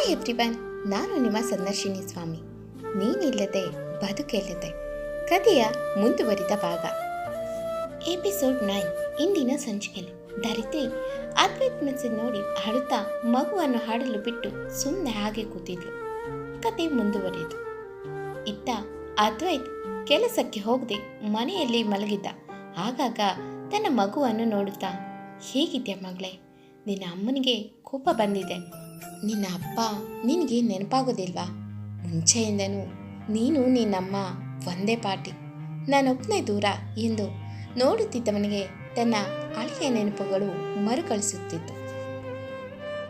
Hi everyone. ನಾನು ನಿಮ್ಮ ಸಂದರ್ಶಿನಿ ಸ್ವಾಮಿ. ನೀನಿಲ್ಲದೆ ಬದುಕೆಲ್ಲದೆ ಕಥೆಯ ಮುಂದುವರಿದ ಭಾಗ. Episode nine. ಇಂದಿನ ಸಂಚಿಕೆಯಲ್ಲಿ ಧರಿತ್ರಿ ಅದ್ವೈತ್ ಮೆಸೇಜ್ ನೋಡಿ ಅಳುತ್ತಾ ಮಗುವನ್ನು ಹಾಡಲು ಬಿಟ್ಟು ಸುಮ್ಮನೆ ಹಾಗೆ ಕೂತಿದ್ಲು. ಕತೆ ಮುಂದುವರಿಯಿತು. ಇತ್ತ ಅದ್ವೈತ್ ಕೆಲಸಕ್ಕೆ ಹೋಗದೆ ಮನೆಯಲ್ಲಿ ಮಲಗಿದ್ದ. ಆಗಾಗ ತನ್ನ ಮಗುವನ್ನು ನೋಡುತ್ತಾ, ಹೇಗಿದ್ಯಾ ಮಗಳೇ? ನಿನ್ನ ಅಮ್ಮನಿಗೆ ಕೋಪ ಬಂದಿದೆ. ನಿನ್ನ ಅಪ್ಪ ನಿನಗೆ ನೆನಪಾಗೋದಿಲ್ವಾ? ಮುಂಚೆಯಿಂದನೂ ನೀನು ನಿನ್ನಮ್ಮ ಒಂದೇ ಪಾಟಿ. ನಾನೊಬ್ಬನೇ ದೂರ ಎಂದು ನೋಡುತ್ತಿದ್ದವನಿಗೆ ತನ್ನ ಅಳಿಯ ನೆನಪುಗಳು ಮರುಕಳಿಸುತ್ತಿತ್ತು.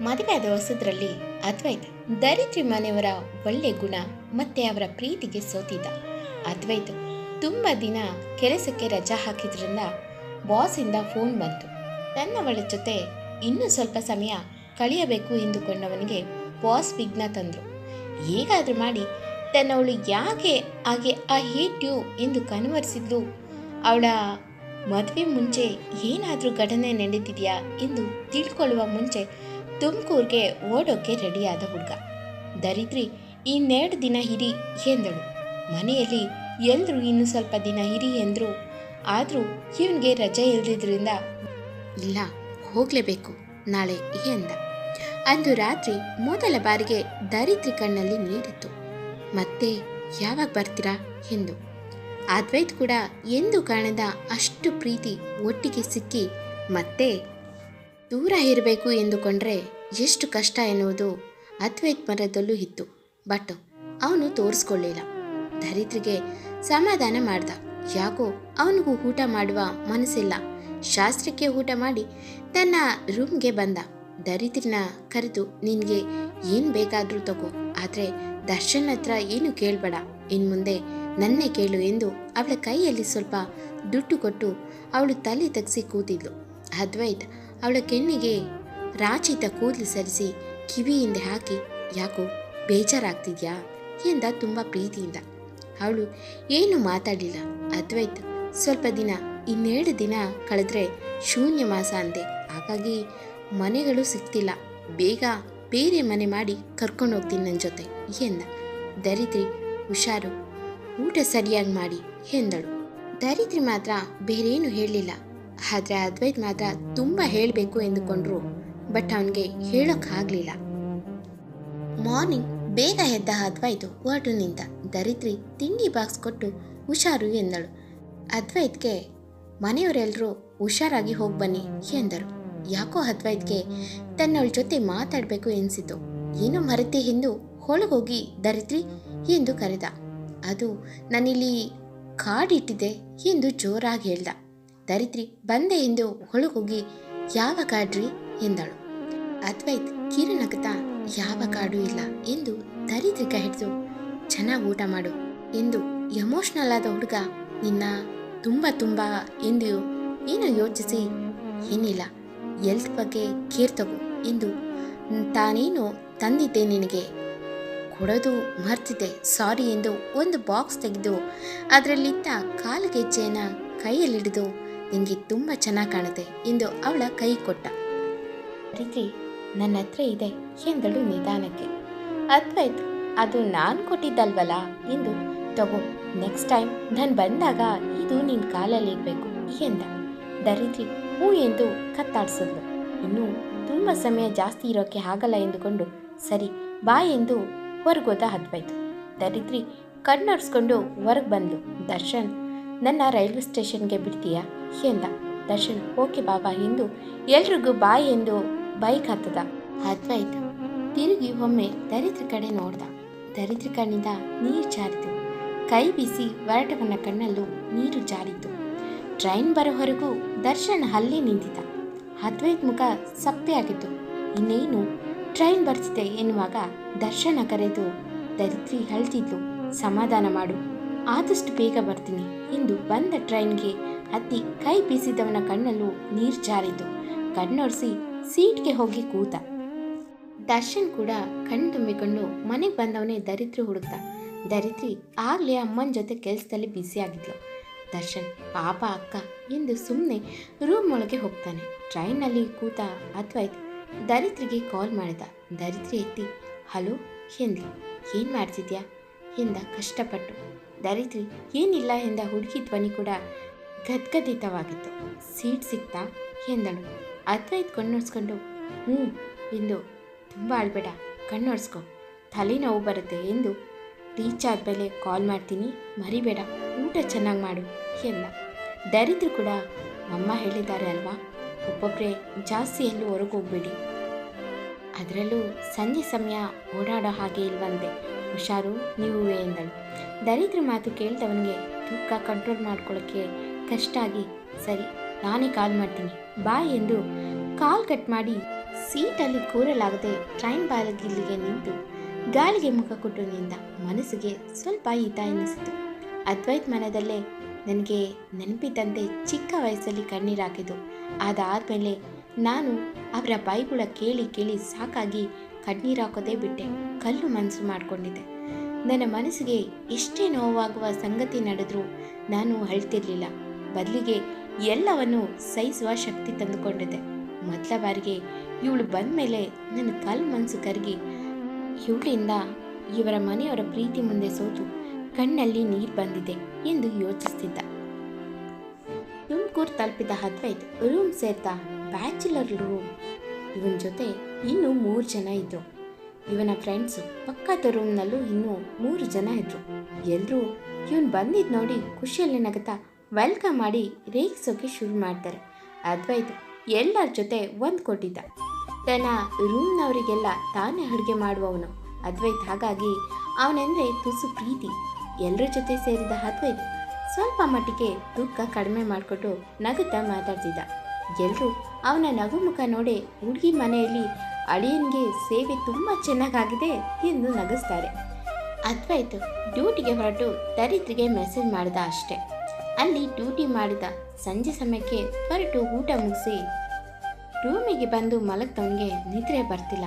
ಮದುವೆಯಾದ ಹೊಸದ್ರಲ್ಲಿ ಅದ್ವೈತ. ದರಿದ್ರಿ ಮನೆಯವರ ಒಳ್ಳೆ ಗುಣ ಮತ್ತೆ ಅವರ ಪ್ರೀತಿಗೆ ಸೋತಿದ್ದ. ಅದ್ವೈತ ತುಂಬ ದಿನ ಕೆಲಸಕ್ಕೆ ರಜಾ ಹಾಕಿದ್ರಿಂದ ಬಾಸಿಂದ ಫೋನ್ ಬಂತು. ತನ್ನವಳ ಜೊತೆ ಇನ್ನೂ ಸ್ವಲ್ಪ ಸಮಯ ಕಳೆಯಬೇಕು ಎಂದುಕೊಂಡವನಿಗೆ ಬಾಸ್ ವಿಘ್ನ ತಂದರು. ಹೇಗಾದರೂ ಮಾಡಿ ತನ್ನವಳು ಯಾಕೆ ಹಾಗೆ ಆ ಹೇಟ್ ಯು ಎಂದು ಕನ್ವರ್ಸಿದ್ಲು ಅವಳ ಮದುವೆ ಮುಂಚೆ ಏನಾದರೂ ಘಟನೆ ನಡೆದಿದೆಯಾ ಎಂದು ತಿಳ್ಕೊಳ್ಳುವ ಮುಂಚೆ ತುಮಕೂರಿಗೆ ಓಡೋಕೆ ರೆಡಿಯಾದ ಹುಡುಗ. ದರಿದ್ರಿ, ಇನ್ನೆರಡು ದಿನ ಹಿರಿ ಎಂದಳು. ಮನೆಯಲ್ಲಿ ಎಲ್ಲರೂ ಇನ್ನು ಸ್ವಲ್ಪ ದಿನ ಹಿರಿ ಎಂದರು. ಆದರೂ ಇವನಿಗೆ ರಜೆ ಇಲ್ಲದಿದ್ದರಿಂದ ಇಲ್ಲ, ಹೋಗಲೇಬೇಕು ನಾಳೆ, ಎಂದ. ಅಂದು ರಾತ್ರಿ ಮೊದಲ ಬಾರಿಗೆ ದರಿದ್ರಿ ಕಣ್ಣಲ್ಲಿ ನೀರಿತ್ತು. ಮತ್ತೆ ಯಾವಾಗ ಬರ್ತೀರಾ ಎಂದು. ಅದ್ವೈತ್ ಕೂಡ ಎಂದು ಕಾಣದ ಅಷ್ಟು ಪ್ರೀತಿ ಒಟ್ಟಿಗೆ ಸಿಕ್ಕಿ, ಮತ್ತೆ ದೂರ ಇರಬೇಕು ಎಂದುಕೊಂಡ್ರೆ ಎಷ್ಟು ಕಷ್ಟ ಎನ್ನುವುದು ಅದ್ವೈತ್ ಮರದಲ್ಲೂ ಇತ್ತು. ಬಟ್ ಅವನು ತೋರಿಸ್ಕೊಳ್ಳಿಲ್ಲ. ದರಿದ್ರಿಗೆ ಸಮಾಧಾನ ಮಾಡ್ದ. ಯಾಕೋ ಅವನಿಗೂ ಊಟ ಮಾಡುವ ಮನಸ್ಸಿಲ್ಲ. ಶಾಸ್ತ್ರಕ್ಕೆ ಊಟ ಮಾಡಿ ತನ್ನ ರೂಮ್ಗೆ ಬಂದ. ದರಿದ್ರನ ಕರೆದು ನಿನಗೆ ಏನು ಬೇಕಾದರೂ ತಗೋ. ಆದರೆ ದರ್ಶನ್ ಹತ್ರ ಏನು ಕೇಳಬೇಡ. ಇನ್ನು ಮುಂದೆ ನನ್ನೇ ಕೇಳು ಎಂದು ಅವಳ ಕೈಯಲ್ಲಿ ಸ್ವಲ್ಪ ದುಡ್ಡು ಕೊಟ್ಟು ಅವಳು ತಲೆ ತಗ್ಸಿ ಕೂತಿದ್ಲು. ಅದ್ವೈತ್ ಅವಳ ಕೆನ್ನಿಗೆ ರಾಚಿತ ಕೂದಲು ಸರಿಸಿ ಕಿವಿಯಿಂದ ಹಾಕಿ, ಯಾಕೋ, ಬೇಜಾರಾಗ್ತಿದ್ಯಾ? ಎಂದ ತುಂಬ ಪ್ರೀತಿಯಿಂದ. ಅವಳು, ಏನು ಮಾತಾಡಲಿಲ್ಲ? ಅದ್ವೈತ್, ಸ್ವಲ್ಪ ದಿನ, ಇನ್ನೆರಡು ದಿನ ಕಳೆದ್ರೆ ಶೂನ್ಯ ಮಾಸ ಅಂದೆ. ಹಾಗಾಗಿ ಮನೆಗಳು ಸಿಗ್ತಿಲ್ಲ ಬೇಗ ಬೇರೆ ಮನೆ ಮಾಡಿ ಕರ್ಕೊಂಡು ಹೋಗ್ತೀನಿ ನನ್ನ ಜೊತೆ, ಎಂದ. ದರಿದ್ರಿ, ಹುಷಾರು. ಊಟ ಸರಿಯಾಗಿ ಮಾಡಿ, ಎಂದಳು. ದರಿದ್ರಿ ಮಾತ್ರ ಬೇರೇನು ಹೇಳಲಿಲ್ಲ. ಆದರೆ ಅದ್ವೈತ್ ಮಾತ್ರ ತುಂಬ ಹೇಳಬೇಕು ಎಂದುಕೊಂಡ್ರು, ಬಟ್ ಅವನಿಗೆ ಹೇಳೋಕ್ಕಾಗಲಿಲ್ಲ. ಮಾರ್ನಿಂಗ್ ಬೇಗ ಎದ್ದ ಅದ್ವೈತು ಹೊರಟು ನಿಂತ ದರಿದ್ರಿ ತಿಂಡಿ ಬಾಕ್ಸ್ ಕೊಟ್ಟು ಹುಷಾರು ಎಂದಳು. ಅದ್ವೈತ್ಗೆ ಮನೆಯವರೆಲ್ಲರೂ ಹುಷಾರಾಗಿ ಹೋಗಿ ಬನ್ನಿ, ಎಂದರು. ಯಾಕೋ ಹತ್ವೈದ್ಗೆ ತನ್ನವಳ ಜೊತೆ ಮಾತಾಡಬೇಕು ಎನಿಸಿತು. ಏನೋ ಮರೆತೆ ಎಂದು ಹೊಳಗೋಗಿ ದರಿದ್ರಿ ಎಂದು ಕರೆದ. ಅದು ನಾನಿಲ್ಲಿ ಕಾಡಿಟ್ಟಿದೆ ಎಂದು ಜೋರಾಗಿ ಹೇಳ್ದ. ದರಿದ್ರಿ, ಬಂದೆ ಎಂದು ಹೊಳಗೋಗಿ ಯಾವ ಕಾಡ್ರಿ ಎಂದಳು. ಅದ್ವೈತ್ ಕಿರಣಗತ ಯಾವ ಕಾಡು ಇಲ್ಲ ಎಂದು ದರಿದ್ರಿಗ ಹಿಡಿದು ಚೆನ್ನಾಗಿ ಊಟ ಮಾಡು ಎಂದು ಎಮೋಷ್ನಲ್ ಆದ ಹುಡುಗ ನಿನ್ನ ತುಂಬ ತುಂಬ ಎಂದು ಏನೋ ಯೋಚಿಸಿ, ಏನಿಲ್ಲ ಎಲ್ತ್ ಬಗ್ಗೆ ಕೇರ್ ತಗೋ ಎಂದು ತಾನೇನು ತಂದಿದ್ದೆ ನಿನಗೆ. ಕೊಡೋದು ಮರ್ತಿದ್ದೆ, ಸಾರಿ ಎಂದು ಒಂದು ಬಾಕ್ಸ್ ತೆಗೆದು ಅದರಲ್ಲಿದ್ದ ಕಾಲುಗೆಜ್ಜೆಯನ್ನು ಕೈಯಲ್ಲಿಡಿದು, ನಿನಗೆ ತುಂಬ ಚೆನ್ನಾಗಿ ಕಾಣುತ್ತೆ ಎಂದು ಅವಳ ಕೈ ಕೊಟ್ಟ. ರೀತಿ ನನ್ನ ಹತ್ರ ಇದೆ ಎಂದಳು ನಿಧಾನಕ್ಕೆ. ಅದ್ವೈತ್, ಅದು ನಾನು ಕೊಟ್ಟಿದ್ದಲ್ವಲ್ಲ ಎಂದು ತಗೋ ನೆಕ್ಸ್ಟ್ ಟೈಮ್ ನಾನು ಬಂದಾಗ ಇದು ನಿನ್ನ ಕಾಲಲ್ಲಿ ಇರಬೇಕು ಎಂದ. ದರಿದ್ರಿ ಹೂ ಎಂದು ಕತ್ತಾಡಿಸಿದ್ಲು. ಇನ್ನು ತುಂಬ ಸಮಯ ಜಾಸ್ತಿ ಇರೋಕ್ಕೆ ಆಗಲ್ಲ ಎಂದುಕೊಂಡು ಸರಿ ಬಾ ಎಂದು ಹೊರಗೋದ ಅದ್ವೈತು ದರಿದ್ರಿ ಕಣ್ಣರ್ಸ್ಕೊಂಡು ಹೊರಗೆ ಬಂದ್ಲು. ದರ್ಶನ್, ನನ್ನ ರೈಲ್ವೆ ಸ್ಟೇಷನ್ಗೆ ಬಿಡ್ತೀಯಾ? ಎಂದ. ದರ್ಶನ್, ಓಕೆ ಬಾಬಾ ಎಂದು ಎಲ್ರಿಗೂ ಬಾಯ್ ಎಂದು ಬೈಕ್ ಹತ್ತದ. ಅದ್ವೈತ್ ತಿರುಗಿ ಒಮ್ಮೆ ದರಿದ್ರ ಕಡೆ ನೋಡ್ದ. ದರಿದ್ರ ಕಣ್ಣಿಂದ ನೀರು ಜಾರಿತು. ಕೈ ಬೀಸಿ ಹೊರಟವನ ಕಣ್ಣಲ್ಲೂ ನೀರು ಜಾರಿತು. ಟ್ರೈನ್ ಬರೋವರೆಗೂ ದರ್ಶನ್ ಅಲ್ಲಿ ನಿಂತಿದ್ದ. ಅದ್ವೈತ್ ಮುಖ ಸಪ್ಪೆ ಆಗಿತ್ತು. ಇನ್ನೇನು, ಟ್ರೈನ್ ಬರ್ತಿದೆ ಎನ್ನುವಾಗ ದರ್ಶನ ಕರೆದು ದರಿತ್ರಿ ಹೇಳ್ತಿದ್ಲು ಸಮಾಧಾನ ಮಾಡು. ಆದಷ್ಟು ಬೇಗ ಬರ್ತೀನಿ. ಎಂದು ಬಂದ ಟ್ರೈನ್ಗೆ ಹತ್ತಿ ಕೈ ಬೀಸಿದವನ ಕಣ್ಣಲ್ಲೂ ನೀರು ಜಾರಿತು ಕಣ್ಣೊರೆಸಿ ಸೀಟ್ಗೆ ಹೋಗಿ ಕೂತ. ದರ್ಶನ್ ಕೂಡ ಕಣ್ಣು ತುಂಬಿಕೊಂಡು ಮನೆಗೆ ಬಂದವನೇ ದರಿದ್ರಿ ಹುಡುಕ್ತ. ದರಿದ್ರಿ ಆಗಲೇ ಅಮ್ಮನ ಜೊತೆ ಕೆಲಸದಲ್ಲಿ ಬ್ಯುಸಿಯಾಗಿದ್ಲು ದರ್ಶನ್, ಪಾಪ ಅಕ್ಕ ಎಂದು ಸುಮ್ಮನೆ ರೂಮ್ ಒಳಗೆ ಹೋಗ್ತಾನೆ. ಟ್ರೈನಲ್ಲಿ ಕೂತ ಅದ್ವೈತ್ ದರಿದ್ರಿಗೆ ಕಾಲ್ ಮಾಡಿದ. ದರಿತ್ರಿ ಎತ್ತಿ, ಹಲೋ ಎಂದ್ಲು ಏನು ಮಾಡ್ತಿದ್ಯಾ? ಎಂದ ಕಷ್ಟಪಟ್ಟು. ದರಿದ್ರಿ, ಏನಿಲ್ಲ ಎಂದ ಹುಡುಗಿ ಧ್ವನಿ ಕೂಡ ಗದ್ಗದಿತವಾಗಿತ್ತು. ಸೀಟ್ ಸಿಕ್ತಾ? ಎಂದಳು. ಅದ್ವೈತ್ ಕಣ್ಣೊಡ್ಸ್ಕೊಂಡು, ಹ್ಞೂ ಎಂದು, ತುಂಬ ಅಳ್ಬೇಡ ಕಣ್ಣೊಡ್ಸ್ಕೊ. ತಲೆನೋವು ಬರುತ್ತೆ ಎಂದು ರೀಚ್ ಆದಮೇಲೆ ಕಾಲ್ ಮಾಡ್ತೀನಿ, ಮರಿಬೇಡ. ಊಟ ಚೆನ್ನಾಗಿ ಮಾಡು, ಎಲ್ಲ. ದರಿದ್ರು ಕೂಡ ಅಮ್ಮ ಹೇಳಿದ್ದಾರೆ ಅಲ್ವಾ? ಒಬ್ಬೊಬ್ಬರೇ ಜಾಸ್ತಿ ಎಲ್ಲೂ ಹೊರಗೋಗ್ಬೇಡಿ ಅದರಲ್ಲೂ ಸಂಜೆ ಸಮಯ ಓಡಾಡೋ ಹಾಗೆ ಇಲ್ವಂತೆ. ಹುಷಾರು, ನೀವು ಎಂದಳು. ದರಿದ್ರ ಮಾತು ಕೇಳಿದವನಿಗೆ ತೂಕ ಕಂಟ್ರೋಲ್ ಮಾಡ್ಕೊಳ್ಳೋಕ್ಕೆ ಕಷ್ಟ ಆಗಿ, ಸರಿ, ನಾನೇ ಕಾಲ್ ಮಾಡ್ತೀನಿ. ಬಾಯ್ ಎಂದು ಕಾಲ್ ಕಟ್ ಮಾಡಿ ಸೀಟಲ್ಲಿ ಕೂರಲಾಗದೆ ಟ್ರೈನ್ ಬಾಲಗಿಲ್ಲಿಗೆ ನಿಂತು ಗಾಳಿಗೆ ಮುಖ ಕೊಟ್ಟು ನಿಂತ ಮನಸ್ಸಿಗೆ ಸ್ವಲ್ಪ ಹಿತ ಎನ್ನಿಸಿತು ಅದ್ವೈತ್ ಮನದಲ್ಲೇ ನನಗೆ ನೆನಪಿದ್ದಂತೆ ಚಿಕ್ಕ ವಯಸ್ಸಲ್ಲಿ ಕಣ್ಣೀರು ಹಾಕಿದ್ದು. ಅದಾದಮೇಲೆ ನಾನು ಅವರ ಬೈಗುಳ ಕೇಳಿ ಕೇಳಿ ಸಾಕಾಗಿ ಕಣ್ಣೀರು ಹಾಕೋದೇ ಬಿಟ್ಟೆ. ಕಲ್ಲು ಮನಸ್ಸು ಮಾಡಿಕೊಂಡಿದ್ದೆ. ನನ್ನ ಮನಸ್ಸಿಗೆ ಎಷ್ಟೇ ನೋವಾಗುವ ಸಂಗತಿ ನಡೆದರೂ ನಾನು ಅಳ್ತಿರ್ಲಿಲ್ಲ. ಬದಲಿಗೆ ಎಲ್ಲವನ್ನು ಸಹಿಸುವ ಶಕ್ತಿ ತಂದುಕೊಂಡಿದ್ದೆ. ಮೊದಲ ಬಾರಿಗೆ ಇವಳು ಬಂದ ಮೇಲೆ ನನ್ನ ಕಲ್ಲು ಮನಸ್ಸು ಕರಗಿ, ಇವಳಿಂದ ಇವರ ಮನೆಯವರ ಪ್ರೀತಿ ಮುಂದೆ ಸೋತು. ಕಣ್ಣಲ್ಲಿ ನೀರು ಬಂದಿದೆ ಎಂದು ಯೋಚಿಸ್ತಿದ್ದ. ತುಮಕೂರು ತಲುಪಿದ ಅದ್ವೈತ್ ರೂಮ್ ಸೇರ್ತಾ ಬ್ಯಾಚುಲರ್ ರೂಮ್. ಇವನ ಜೊತೆ ಇನ್ನೂ ಮೂರು ಜನ ಇದ್ದರು ಇವನ ಫ್ರೆಂಡ್ಸು ಪಕ್ಕದ ರೂಮ್ನಲ್ಲೂ ಇನ್ನೂ ಮೂರು ಜನ ಇದ್ದರು ಎಲ್ಲರೂ ಇವನು ಬಂದಿದ್ದು ನೋಡಿ ಖುಷಿಯಲ್ಲಿ ನಗತಾ ವೆಲ್ಕಮ್ ಮಾಡಿ ರೇಗಿಸೋಕೆ ಶುರು ಮಾಡ್ತಾರೆ. ಅದ್ವೈತ್ ಎಲ್ಲರ ಜೊತೆ ಒಂದು ಕೊಟ್ಟಿದ್ದ. ತನ್ನ ರೂಮ್ನವರಿಗೆಲ್ಲ ತಾನೇ ಅಡುಗೆ ಮಾಡುವವನು. ಅದ್ವೈತ್ ಹಾಗಾಗಿ ಅವನೆಂದರೆ ತುಸು ಪ್ರೀತಿ. ಎಲ್ಲರ ಜೊತೆ ಸೇರಿದ ಅದ್ವೈತ್ ಸ್ವಲ್ಪ ಮಟ್ಟಿಗೆ ದುಃಖ ಕಡಿಮೆ ಮಾಡಿಕೊಟ್ಟು ನಗುತ್ತಾ ಮಾತಾಡ್ತಿದ್ದ. ಎಲ್ಲರೂ ಅವನ ನಗು ಮುಖ ನೋಡಿ ಹುಡುಗಿ ಮನೆಯಲ್ಲಿ ಅಳಿಯನಿಗೆ ಸೇವೆ ತುಂಬ ಚೆನ್ನಾಗಾಗಿದೆ ಎಂದು ನಗಿಸ್ತಾರೆ. ಅದ್ವೈತ್ ಡ್ಯೂಟಿಗೆ ಹೊರಟು ದರಿದ್ರಿಗೆ ಮೆಸೇಜ್ ಮಾಡಿದ ಅಷ್ಟೆ. ಅಲ್ಲಿ ಡ್ಯೂಟಿ ಮಾಡಿದ ಸಂಜೆ ಸಮಯಕ್ಕೆ ಹೊರಟು ಊಟ ಮುಗಿಸಿ ರೂಮಿಗೆ ಬಂದು ಮಲಗ್ತವನಿಗೆ ನಿದ್ರೆ ಬರ್ತಿಲ್ಲ.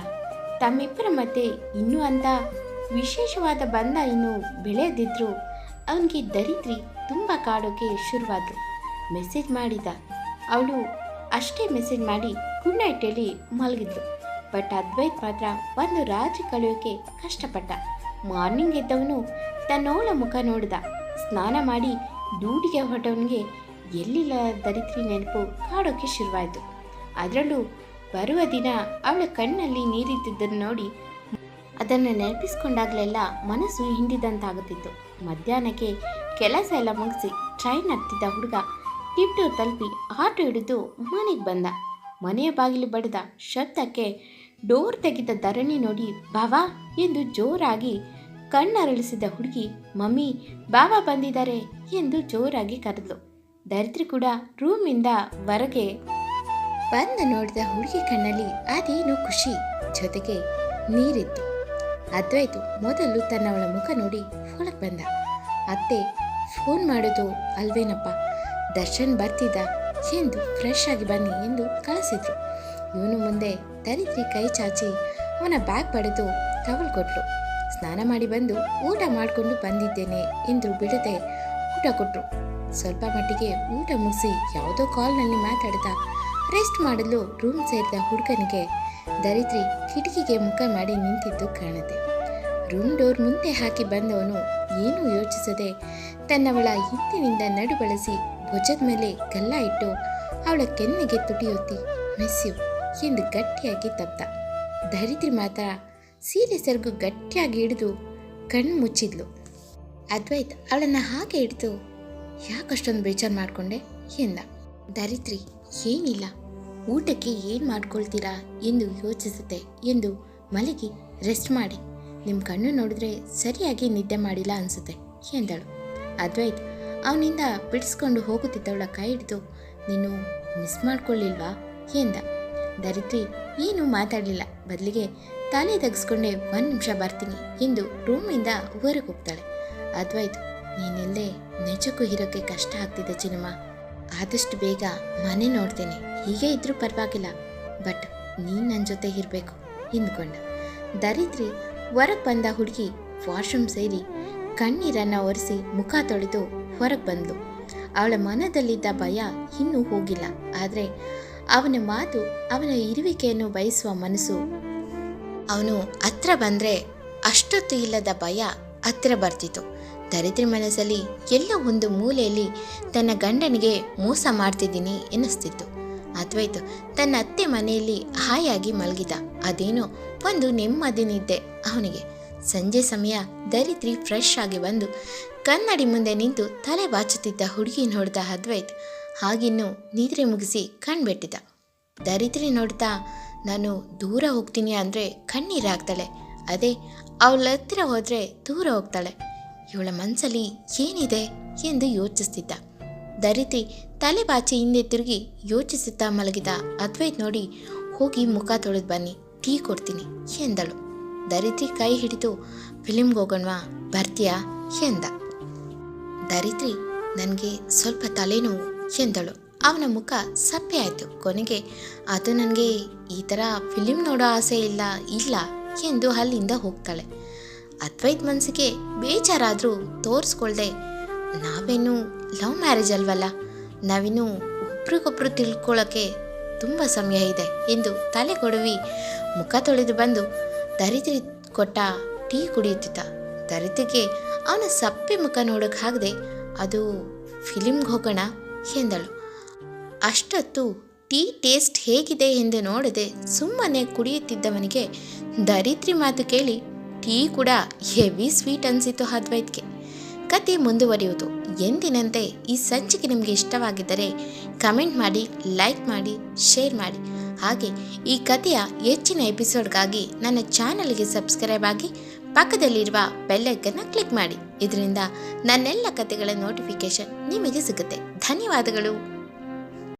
ತಮ್ಮಿಬ್ಬರ ಮಧ್ಯೆ ಇನ್ನೂ ಅಂತ ವಿಶೇಷವಾದ ಬಂಧ ಇನ್ನು ಬೆಳೆಯದಿದ್ದರೂ ಅವನಿಗೆ ದರಿದ್ರಿ ತುಂಬ ಕಾಡೋಕೆ ಶುರುವಾದ್ರು. ಮೆಸೇಜ್ ಮಾಡಿದ. ಅವಳು ಅಷ್ಟೇ ಮೆಸೇಜ್ ಮಾಡಿ ಗುಡ್ ನೈಟ್ ಹೇಳಿ ಬಟ್ ಅದ್ವೈತ್ ಮಾತ್ರ ಒಂದು ರಾತ್ರಿ ಕಳೆಯೋಕೆ ಕಷ್ಟಪಟ್ಟ. ಮಾರ್ನಿಂಗ್ ಎದ್ದವನು ತನ್ನೋಳ ಮುಖ ನೋಡಿದ. ಸ್ನಾನ ಮಾಡಿ ಡ್ಯೂಟಿಗೆ ಹೊರಟವನಿಗೆ ಎಲ್ಲಿಲ್ಲ ದರಿದ್ರಿ ನೆನಪು ಕಾಡೋಕೆ ಶುರುವಾಯಿತು. ಅದರಲ್ಲೂ ಬರುವ ದಿನ ಅವಳ ಕಣ್ಣಲ್ಲಿ ನೀರಿದ್ದುದನ್ನು ನೋಡಿ ಅದನ್ನು ನೆನಪಿಸ್ಕೊಂಡಾಗಲೆಲ್ಲ ಮನಸ್ಸು ಹಿಂಡಿದಂತಾಗುತ್ತಿತ್ತು. ಮಧ್ಯಾಹ್ನಕ್ಕೆ ಕೆಲಸ ಎಲ್ಲ ಮುಗಿಸಿ ಟ್ರೈನ್ ಹತ್ತಿದ್ದ ಹುಡುಗ ಟಿಪ್ಟೂರ್ ತಲುಪಿ ಆಟೋ ಹಿಡಿದು ಮನೆಗೆ ಬಂದ. ಮನೆಯ ಬಾಗಿಲು ಬಡಿದ ಶಬ್ದಕ್ಕೆ ಡೋರ್ ತೆಗೆದ ಧರಣಿ ನೋಡಿ, ಬಾವಾ ಎಂದು ಜೋರಾಗಿ ಕಣ್ಣರಳಿಸಿದ ಹುಡುಗಿ, ಮಮ್ಮಿ, ಬಾವಾ ಬಂದಿದ್ದಾರೆ ಎಂದು ಜೋರಾಗಿ ಕರೆದ್ಲು. ದರಿದ್ರಿ ಕೂಡ ರೂಮಿಂದ ಹೊರಗೆ ಬಂದು ನೋಡಿದ ಹುಡುಗಿ ಕಣ್ಣಲ್ಲಿ ಅದೇನು ಖುಷಿ, ಜೊತೆಗೆ ನೀರಿತ್ತು. ಅದ್ವೈತು ಮೊದಲು ತನ್ನವಳ ಮುಖ ನೋಡಿ ಹೊರಗೆ ಬಂದ. ಅತ್ತೆ ಫೋನ್ ಮಾಡೋದು ಅಲ್ವೇನಪ್ಪ? ದರ್ಶನ್ ಬರ್ತಿದ್ದ. ಎಂದು ಫ್ರೆಶ್ ಆಗಿ ಬನ್ನಿ ಎಂದು ಕಳಿಸಿದ್ರು. ಇವನು ಮುಂದೆ ದರಿದ್ರಿ ಕೈ ಚಾಚಿ ಅವನ ಬ್ಯಾಗ್ ಪಡೆದು ಟವಲ್ ಕೊಟ್ಟರು ಸ್ನಾನ ಮಾಡಿ ಬಂದು ಊಟ ಮಾಡಿಕೊಂಡು ಬಂದಿದ್ದೇನೆ ಎಂದು ಬಿಡದೆ ಊಟ ಕೊಟ್ಟರು ಸ್ವಲ್ಪ ಮಟ್ಟಿಗೆ ಊಟ ಮುಗಿಸಿ ಯಾವುದೋ ಕಾಲ್ನಲ್ಲಿ ಮಾತಾಡ್ತಾ ರೆಸ್ಟ್ ಮಾಡಲು ರೂಮ್ ಸೇರಿದ ಹುಡುಗನಿಗೆ ದರಿದ್ರಿ ಕಿಟಕಿಗೆ ಮುಖ ಮಾಡಿ ನಿಂತಿದ್ದು ಕಾಣುತ್ತೆ ರೂಮ್ ಡೋರ್ ಮುಂದೆ ಹಾಕಿ ಬಂದವನು ಏನೂ ಯೋಚಿಸದೆ ತನ್ನವಳ ಹಿಂದಿನಿಂದ ನಡು ಬಳಸಿ ಭುಜದ ಮೇಲೆ ಗಲ್ಲ ಇಟ್ಟು ಅವಳ ಕೆನ್ನೆಗೆ ತುಟಿಯೊತ್ತಿ ಮೆಸ್ಯು ಎಂದು ಗಟ್ಟಿಯಾಗಿ ತಪ್ಪ ದರಿದ್ರಿ ಮಾತ್ರ ಸೀರೆ ಸೆರಗು ಗಟ್ಟಿಯಾಗಿ ಹಿಡಿದು ಕಣ್ಣು ಮುಚ್ಚಿದ್ಲು. ಅದ್ವೈತ್, ಅವಳನ್ನು ಹಾಗೆ ಹಿಡಿದು ಯಾಕಷ್ಟೊಂದು ಬೇಜಾರು ಮಾಡಿಕೊಂಡೆ? ಎಂದ. ದರಿದ್ರಿ, ಏನಿಲ್ಲ. ಊಟಕ್ಕೆ ಏನು ಮಾಡ್ಕೊಳ್ತೀರಾ ಎಂದು ಯೋಚಿಸುತ್ತೆ ಎಂದು ಮಲಗಿ ರೆಸ್ಟ್ ಮಾಡಿ. ನಿಮ್ಮ ಕಣ್ಣು ನೋಡಿದ್ರೆ ಸರಿಯಾಗಿ ನಿದ್ದೆ ಮಾಡಿಲ್ಲ ಅನಿಸುತ್ತೆ ಎಂದಳು. ಅದ್ವೈತ್, ಅವನಿಂದ ಬಿಡಿಸ್ಕೊಂಡು ಹೋಗುತ್ತಿದ್ದವಳ ಕೈ ಹಿಡಿದು, ನೀನು ಮಿಸ್ ಮಾಡ್ಕೊಳ್ಳಿಲ್ವಾ ಎಂದ. ದರಿದ್ರಿ, ಏನೂ ಮಾತಾಡಲಿಲ್ಲ. ಬದಲಿಗೆ ತಲೆ ತೆಗೆಸ್ಕೊಂಡೆ ಒಂದು ನಿಮಿಷ ಬರ್ತೀನಿ ಎಂದು ರೂಮಿಂದ ಹೊರಗೆ ಹೋಗ್ತಾಳೆ. ಅದ್ವೈತ್ ನೀನಿಲ್ಲದೆ ನಿಜಕ್ಕೂ ಇರೋಕ್ಕೆ ಕಷ್ಟ ಆಗ್ತಿದೆ ಚಿನ್ನಮ್ಮ ಆದಷ್ಟು ಬೇಗ ಮನೆ ನೋಡ್ತೇನೆ. ಹೀಗೆ ಇದ್ರೂ ಪರವಾಗಿಲ್ಲ. ಬಟ್ ನೀನು ನನ್ನ ಜೊತೆ ಇರಬೇಕು ಹಿಂದ್ಕೊಂಡ ದರಿದ್ರಿ ಹೊರಗೆ ಬಂದ ಹುಡುಗಿ ವಾಶ್ರೂಮ್ ಸೇರಿ ಕಣ್ಣೀರನ್ನು ಒರೆಸಿ ಮುಖ ತೊಳೆದು ಹೊರಗೆ ಬಂದಳು ಅವಳ ಮನದಲ್ಲಿದ್ದ ಭಯ ಇನ್ನೂ ಹೋಗಿಲ್ಲ. ಆದರೆ ಅವನ ಮಾತು, ಅವನ ಇರುವಿಕೆಯನ್ನು ಬಯಸುವ ಮನಸ್ಸು ಅವನು ಹತ್ರ ಬಂದರೆ ಅಷ್ಟೊತ್ತು ಇಲ್ಲದ ಭಯ ಹತ್ರ ಬರ್ತಿತ್ತು. ದರಿದ್ರಿ ಮನಸ್ಸಲ್ಲಿ ಎಲ್ಲೋ ಒಂದು ಮೂಲೆಯಲ್ಲಿ ತನ್ನ ಗಂಡನಿಗೆ ಮೋಸ ಮಾಡ್ತಿದ್ದೀನಿ ಎನ್ನಿಸ್ತಿತ್ತು. ಅದ್ವೈತು, ತನ್ನ ಅತ್ತೆ ಮನೆಯಲ್ಲಿ ಹಾಯಾಗಿ ಮಲಗಿದ. ಅದೇನೋ ಒಂದು ನೆಮ್ಮದಿ ನಿದ್ದೆ ಅವನಿಗೆ. ಸಂಜೆ ಸಮಯ ದರಿದ್ರಿ ಫ್ರೆಶ್ ಆಗಿ ಬಂದು ಕನ್ನಡಿ ಮುಂದೆ ನಿಂತು ತಲೆ ಬಾಚುತ್ತಿದ್ದ ಹುಡುಗಿ ನೋಡಿದ ಅದ್ವೈತ್ ಹಾಗಿನ್ನು ನಿದ್ರೆ ಮುಗಿಸಿ ಕಣ್ಬಿಟ್ಟಿದ್ದ ದರಿದ್ರಿ ನೋಡ್ತಾ, ನಾನು ದೂರ ಹೋಗ್ತೀನಿ ಅಂದರೆ ಕಣ್ಣೀರಾಗ್ತಾಳೆ ಅದೇ ಅವಳ ಹತ್ತಿರ ಹೋದರೆ ದೂರ ಹೋಗ್ತಾಳೆ. ಇವಳ ಮನಸ್ಸಲ್ಲಿ ಏನಿದೆ ಎಂದು ಯೋಚಿಸ್ತಿದ್ದ. ದರಿತಿ ತಲೆ ಬಾಚಿ ಹಿಂದೆ ತಿರುಗಿ ಯೋಚಿಸುತ್ತಾ ಮಲಗಿದ ಅದ್ವೈತ್ ನೋಡಿ, ಹೋಗಿ ಮುಖ ತೊಳೆದು ಬನ್ನಿ, ಟೀ ಕೊಡ್ತೀನಿ ಎಂದಳು. ದರಿದ್ರಿ ಕೈ ಹಿಡಿದು, ಫಿಲಿಮ್ಗೆ ಹೋಗೋಣವಾ, ಬರ್ತೀಯಾ ಎಂದ. ದರಿತ್ರಿ ನನಗೆ ಸ್ವಲ್ಪ ತಲೆನೋವು ಎಂದಳು. ಅವನ ಮುಖ ಸಪ್ಪೆ ಆಯಿತು. ಕೊನೆಗೆ, ಅದು ನನಗೆ ಈ ಥರ ಫಿಲಿಮ್ ನೋಡೋ ಆಸೆ ಇಲ್ಲ ಇಲ್ಲ ಎಂದು ಅಲ್ಲಿಂದ ಹೋಗ್ತಾಳೆ. ಅದ್ವೈತ್ ಮನಸ್ಸಿಗೆ ಬೇಜಾರಾದರೂ ತೋರಿಸ್ಕೊಳ್ದೆ ನಾವೇನು ಲವ್ ಮ್ಯಾರೇಜ್ ಅಲ್ವಲ್ಲ, ನಾವಿನ್ನು ಒಬ್ರಿಗೊಬ್ರು ತಿಳ್ಕೊಳ್ಳೋಕ್ಕೆ ತುಂಬ ಸಮಯ ಇದೆ ಎಂದು ತಲೆ ಕೊಡವಿ. ಮುಖ ತೊಳೆದು ಬಂದು ದರಿದ್ರಿ ಕೊಟ್ಟ ಟೀ ಕುಡಿಯುತ್ತಿದ್ದ. ದರಿದ್ರಿಗೆ ಅವನ ಸಪ್ಪೆ ಮುಖ ನೋಡೋಕೆ ಆಗದೆ ಅದು ಫಿಲಿಮ್ಗೆ ಹೋಗೋಣ ಎಂದಳು. ಅಷ್ಟೊತ್ತು ಟೀ ಟೇಸ್ಟ್ ಹೇಗಿದೆ ಎಂದು ನೋಡದೆ ಸುಮ್ಮನೆ ಕುಡಿಯುತ್ತಿದ್ದವನಿಗೆ ದರಿದ್ರಿ ಮಾತು ಕೇಳಿ ಟೀ ಕೂಡ ಹೆವಿ ಸ್ವೀಟ್ ಅನಿಸಿತು ಅದ್ವೈತ್ಗೆ ಕತೆ ಮುಂದುವರಿಯುವುದು. ಎಂದಿನಂತೆ ಈ ಸಂಚಿಕೆ ನಿಮಗೆ ಇಷ್ಟವಾಗಿದ್ದರೆ ಕಮೆಂಟ್ ಮಾಡಿ, ಲೈಕ್ ಮಾಡಿ, ಶೇರ್ ಮಾಡಿ. ಹಾಗೆ ಈ ಕಥೆಯ ಹೆಚ್ಚಿನ ಎಪಿಸೋಡ್ಗಾಗಿ ನನ್ನ ಚಾನಲ್ಗೆ ಸಬ್ಸ್ಕ್ರೈಬ್ ಆಗಿ ಪಕ್ಕದಲ್ಲಿರುವ ಬೆಲ್ಲೈಕನ್ನು ಕ್ಲಿಕ್ ಮಾಡಿ. ಇದರಿಂದ ನನ್ನೆಲ್ಲ ಕತೆಗಳ ನೋಟಿಫಿಕೇಶನ್ ನಿಮಗೆ ಸಿಗುತ್ತೆ. ಧನ್ಯವಾದಗಳು.